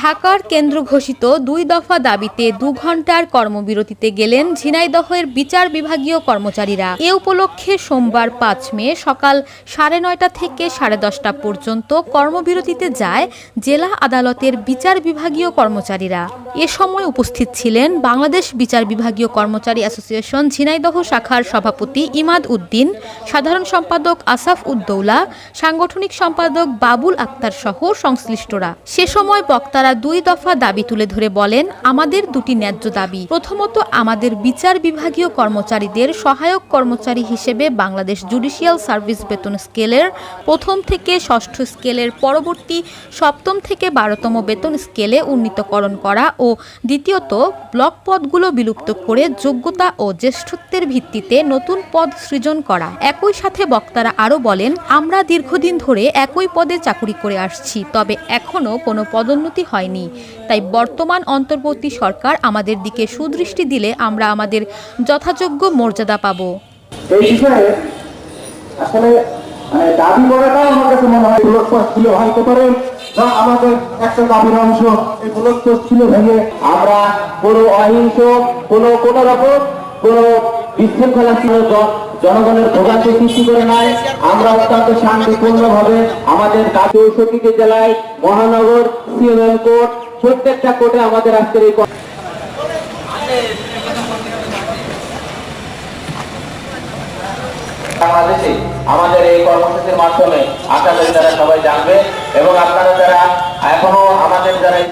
ঢাকার কেন্দ্র ঘোষিত দুই দফা দাবিতে দু ঘণ্টার কর্মবিরতিতে গেলেন ঝিনাইদহের বিচার বিভাগীয় কর্মচারীরা। এ উপলক্ষে সোমবার পাঁচ মে সকাল সাড়ে নয়টা থেকে সাড়ে দশটা পর্যন্ত কর্মবিরতিতে যায় জেলা আদালতের বিচার বিভাগীয় কর্মচারীরা। এ সময় উপস্থিত ছিলেন বাংলাদেশ বিচার বিভাগীয় কর্মচারী অ্যাসোসিয়েশন ঝিনাইদহ শাখার সভাপতি ইমাদ উদ্দিন, সাধারণ সম্পাদক আসাফ উদ্দৌলা, সাংগঠনিক সম্পাদক বাবুল আক্তার সহ সংশ্লিষ্টরা। সে সময় বক্তারা দুই দফা দাবি তুলে ধরে বলেন, আমাদের দুটি ন্যায্য দাবি। প্রথমত, আমাদের বিচার বিভাগীয় কর্মচারীদের সহায়ক কর্মচারী হিসেবে বাংলাদেশ জুডিশিয়াল সার্ভিস বেতন স্কেলের প্রথম থেকে ষষ্ঠ স্কেলের পরবর্তী সপ্তম থেকে বারোতম বেতন স্কেলে উন্নীতকরণ করা ও দ্বিতীয়ত, ব্লক পদগুলো বিলুপ্ত করে যোগ্যতা ও জ্যেষ্ঠত্বের ভিত্তিতে নতুন পদ সৃজন করা। একই সাথে বক্তারা আরও বলেন, আমরা দীর্ঘদিন ধরে একই পদে চাকুরি করে আসছি, তবে এখনও কোনো পদোন্নতি হয়নি। তাই বর্তমান অন্তর্বর্তী সরকার আমাদের দিকে সুদৃষ্টি দিলে আমরা আমাদের যথাযোগ্য মর্যাদা পাব। মানে আমাদের একটা দাবির অংশ এই ব্লক ছিল ভেঙে আমরা কোনো অহিংস, কোনো কোনো রকম কোনো বিশৃঙ্খলা জনগণের করে আমরা অত্যন্ত আমাদের জেলায় মহানগর, সিএমএম কোর্ট, প্রত্যেকটা কোর্টে আমাদের আজকের এই বাংলাদেশে আমাদের এই কর্মসূচির মাধ্যমে আশা করি তারা সবাই জানবে এবং আপনারা যারা এখনও